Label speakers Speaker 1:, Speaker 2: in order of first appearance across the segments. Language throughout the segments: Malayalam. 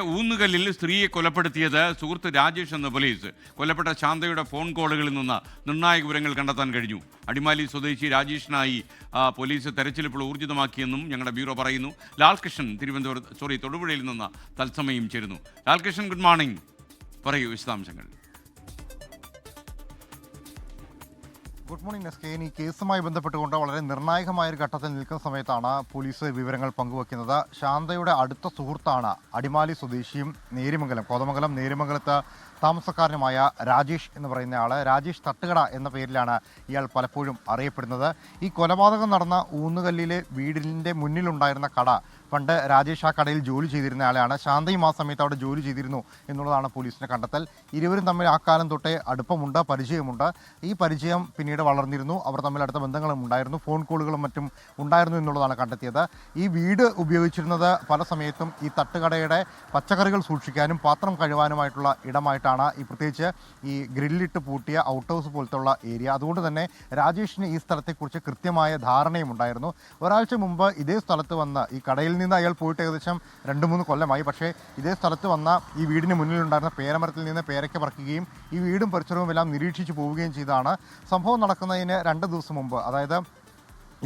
Speaker 1: ഊന്നുകല്ലിൽ സ്ത്രീയെ കൊലപ്പെടുത്തിയത് സുഹൃത്ത് രാജേഷ് എന്ന പോലീസ്. കൊല്ലപ്പെട്ട ശാന്തയുടെ ഫോൺ കോളുകളിൽ നിന്ന് നിർണായക വിവരങ്ങൾ കണ്ടെത്താൻ കഴിഞ്ഞു. അടിമാലി സ്വദേശി രാജേഷിനായി പോലീസ് തെരച്ചിൽ ഇപ്പോൾ ഊർജിതമാക്കിയെന്നും ഞങ്ങളുടെ ബ്യൂറോ പറയുന്നു. ലാൽകൃഷ്ണൻ തിരുവനന്തപുരം സോറി തൊടുപുഴയിൽ നിന്ന് തത്സമയം ചേരുന്നു. ലാൽകൃഷ്ണൻ ഗുഡ് മോർണിംഗ് പറയൂ വിശദാംശങ്ങൾ.
Speaker 2: ഗുഡ് മോർണിംഗ് എസ് കെ ഈ കേസുമായി ബന്ധപ്പെട്ടുകൊണ്ട് വളരെ നിർണായകമായ ഒരു ഘട്ടത്തിൽ നിൽക്കുന്ന സമയത്താണ് പോലീസ് വിവരങ്ങൾ പങ്കുവയ്ക്കുന്നത് ശാന്തയുടെ അടുത്ത സുഹൃത്താണ് അടിമാലി സ്വദേശിയും നേരിമംഗലം കോതമംഗലം നേരിമംഗലത്ത് താമസക്കാരനുമായ രാജേഷ് എന്ന് പറയുന്ന ആൾ രാജേഷ് തട്ടുകട എന്ന പേരിലാണ് ഇയാൾ പലപ്പോഴും അറിയപ്പെടുന്നത്. ഈ കൊലപാതകം നടന്ന ഊന്നുകല്ലിലെ വീടിന്റെ മുന്നിലുണ്ടായിരുന്ന കട പണ്ട് രാജേഷ് ആ കടയിൽ ജോലി ചെയ്തിരുന്ന ആളാണ് ശാന്തയും ആ സമയത്ത് അവിടെ ജോലി ചെയ്തിരുന്നു എന്നുള്ളതാണ് പോലീസിന്റെ കണ്ടെത്തൽ. ഇരുവരും തമ്മിൽ ആ കാലം തൊട്ടേ അടുപ്പമുണ്ട് പരിചയമുണ്ട്. ഈ പരിചയം പിന്നീട് വളർന്നിരുന്നു. അവർ തമ്മിൽ അടുത്ത ബന്ധങ്ങളും ഉണ്ടായിരുന്നു. ഫോൺ കോളുകളും മറ്റും ഉണ്ടായിരുന്നു എന്നുള്ളതാണ് കണ്ടെത്തിയത്. ഈ വീട് ഉപയോഗിച്ചിരുന്നത് പല സമയത്തും ഈ തട്ടുകടയുടെ പച്ചക്കറികൾ സൂക്ഷിക്കാനും പാത്രം കഴുകാനുമായിട്ടുള്ള ഇടമായിട്ടാണ്. ഈ പ്രത്യേകിച്ച് ഈ ഗ്രില്ലിട്ട് പൂട്ടിയ ഔട്ട് ഹൗസ് പോലത്തുള്ള ഏരിയ. അതുകൊണ്ട് തന്നെ രാജേഷിന് ഈ സ്ഥലത്തെക്കുറിച്ച് കൃത്യമായ ധാരണയും ഉണ്ടായിരുന്നു ഒരാഴ്ച മുമ്പ് ഇതേ സ്ഥലത്ത് വന്ന് ഈ കടയിൽ നിന്ന് അയാൾ പോയിട്ട് ഏകദേശം രണ്ട് മൂന്ന് കൊല്ലമായി. പക്ഷേ ഇതേ സ്ഥലത്ത് വന്ന ഈ വീടിന് മുന്നിലുണ്ടായിരുന്ന പേരമരത്തിൽ നിന്ന് പേരയ്ക്ക പറക്കുകയും ഈ വീടും പരിസരവും എല്ലാം നിരീക്ഷിച്ച് പോവുകയും ചെയ്താണ് സംഭവം നടക്കുന്നതിന് രണ്ട് ദിവസം മുമ്പ്. അതായത്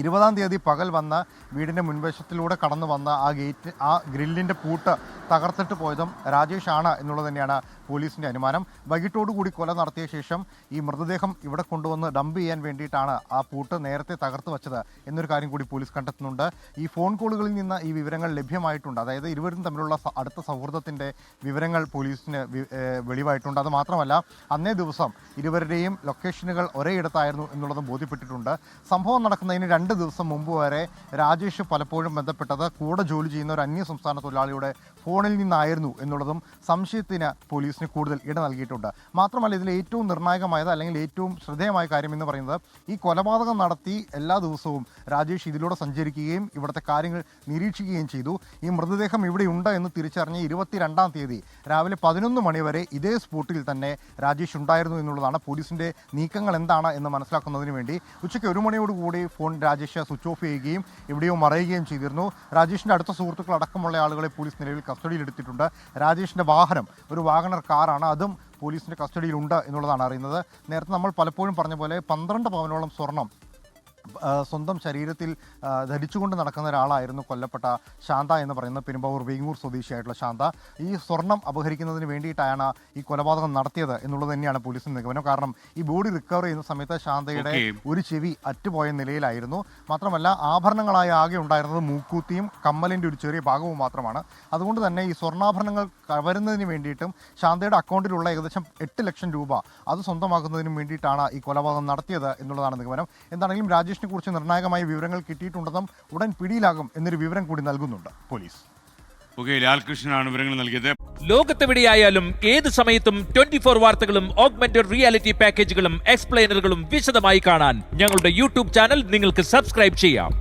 Speaker 2: ഇരുപതാം തീയതി പകൽ വന്ന വീടിന്റെ മുൻവശത്തിലൂടെ കടന്നു വന്ന ആ ഗേറ്റ് ആ ഗ്രില്ലിന്റെ പൂട്ട് തകർത്തിട്ട് പോയതും രാജേഷ് ആണ് എന്നുള്ളത് തന്നെയാണ് പോലീസിന്റെ അനുമാനം. വൈകിട്ടോടുകൂടി കൊല നടത്തിയ ശേഷം ഈ മൃതദേഹം ഇവിടെ കൊണ്ടുവന്ന് ഡംപ് ചെയ്യാൻ വേണ്ടിയിട്ടാണ് ആ പൂട്ട് നേരത്തെ തകർത്ത് വെച്ചത് എന്നൊരു കാര്യം കൂടി പോലീസ് കണ്ടെത്തുന്നുണ്ട്. ഈ ഫോൺ കോളുകളിൽ നിന്ന് ഈ വിവരങ്ങൾ ലഭ്യമായിട്ടുണ്ട്. അതായത് ഇരുവരും തമ്മിലുള്ള അടുത്ത സൗഹൃദത്തിന്റെ വിവരങ്ങൾ പോലീസിന് വെളിവായിട്ടുണ്ട്. അത് മാത്രമല്ല അന്നേ ദിവസം ഇരുവരുടെയും ലൊക്കേഷനുകൾ ഒരേ ഇടത്തായിരുന്നു എന്നുള്ളതും ബോധ്യപ്പെട്ടിട്ടുണ്ട്. സംഭവം നടക്കുന്നതിന് രണ്ട് ദിവസം മുമ്പ് വരെ രാജേഷ് പലപ്പോഴും ബന്ധപ്പെട്ടത് കൂടെ ജോലി ചെയ്യുന്ന ഒരു അന്യ സംസ്ഥാന തൊഴിലാളിയുടെ ഫോണിൽ നിന്നായിരുന്നു എന്നുള്ളതും സംശയത്തിന് പോലീസിന് കൂടുതൽ ഇട നൽകിയിട്ടുണ്ട്. മാത്രമല്ല ഇതിൽ ഏറ്റവും നിർണായകമായത് അല്ലെങ്കിൽ ഏറ്റവും ശ്രദ്ധേയമായ കാര്യം എന്ന് പറയുന്നത് ഈ കൊലപാതകം നടത്തി എല്ലാ ദിവസവും രാജേഷ് ഇതിലൂടെ സഞ്ചരിക്കുകയും ഇവിടുത്തെ കാര്യങ്ങൾ നിരീക്ഷിക്കുകയും ചെയ്തു. ഈ മൃതദേഹം ഇവിടെയുണ്ട് എന്ന് തിരിച്ചറിഞ്ഞ് ഇരുപത്തിരണ്ടാം തീയതി രാവിലെ പതിനൊന്ന് മണിവരെ ഇതേ സ്പോട്ടിൽ തന്നെ രാജേഷ് ഉണ്ടായിരുന്നു എന്നുള്ളതാണ് പോലീസിന്റെ നീക്കങ്ങൾ എന്താണ് എന്ന് മനസ്സിലാക്കുന്നതിന് വേണ്ടി ഉച്ചയ്ക്ക് ഒരു മണിയോടുകൂടി ഫോൺ രാജേഷ് സ്വിച്ച് ഓഫ് ചെയ്യുകയും എവിടെയോ മറയുകയും ചെയ്തിരുന്നു. രാജേഷിന്റെ അടുത്ത സുഹൃത്തുക്കൾ അടക്കമുള്ള ആളുകളെ പോലീസ് നിലവിൽ കസ്റ്റഡിയിലെടുത്തിട്ടുണ്ട് രാജേഷിന്റെ വാഹനം ഒരു വാഗണർ കാറാണ് അതും പോലീസിന്റെ കസ്റ്റഡിയിലുണ്ട് എന്നുള്ളതാണ് അറിയുന്നത്. നേരത്തെ നമ്മൾ പലപ്പോഴും പറഞ്ഞ പോലെ പന്ത്രണ്ട് പവനോളം സ്വർണം സ്വന്തം ശരീരത്തിൽ ധരിച്ചുകൊണ്ട് നടക്കുന്ന ഒരാളായിരുന്നു കൊല്ലപ്പെട്ട ശാന്ത എന്ന് പറയുന്ന പെരുമ്പാവൂർ വെങ്ങൂർ സ്വദേശിയായിട്ടുള്ള ശാന്ത. ഈ സ്വർണം അപഹരിക്കുന്നതിന് വേണ്ടിയിട്ടാണ് ഈ കൊലപാതകം നടത്തിയത് എന്നുള്ളത് തന്നെയാണ് പോലീസിന്റെ നിഗമനം. കാരണം ഈ ബോഡി റിക്കവർ ചെയ്യുന്ന സമയത്ത് ശാന്തയുടെ ഒരു ചെവി അറ്റുപോയ നിലയിലായിരുന്നു. മാത്രമല്ല ആഭരണങ്ങളായ ആകെ ഉണ്ടായിരുന്നത് മൂക്കൂത്തിയും കമ്മലിന്റെ ഒരു ചെറിയ ഭാഗവും മാത്രമാണ്. അതുകൊണ്ട് തന്നെ ഈ സ്വർണാഭരണങ്ങൾ കവരുന്നതിന് വേണ്ടിയിട്ടും ശാന്തയുടെ അക്കൗണ്ടിലുള്ള ഏകദേശം എട്ട് ലക്ഷം രൂപ അത് സ്വന്തമാക്കുന്നതിനും വേണ്ടിയിട്ടാണ് ഈ കൊലപാതകം നടത്തിയത് എന്നുള്ളതാണ് നിഗമനം. എന്താണെങ്കിലും രാജേഷിനെ കുറിച്ച് നിർണായകമായ വിവരങ്ങൾ കിട്ടിയിട്ടുണ്ടെന്നും ഉടൻ പിടിയിലാകും എന്നൊരു വിവരം കൂടി നൽകുന്നുണ്ട് പോലീസ്.
Speaker 1: ലാൽകൃഷ്ണനാണ് വിവരങ്ങൾ നൽകിയത്.
Speaker 3: ലോകത്തെവിടെയായാലും ഏത് സമയത്തും ട്വന്റി ഫോർ വാർത്തകളും ഓഗ്മെന്റഡ് റിയാലിറ്റി പാക്കേജുകളും എക്സ്പ്ലെയിനറുകളും വിശദമായി കാണാൻ ഞങ്ങളുടെ യൂട്യൂബ് ചാനൽ നിങ്ങൾക്ക് സബ്സ്ക്രൈബ് ചെയ്യാം.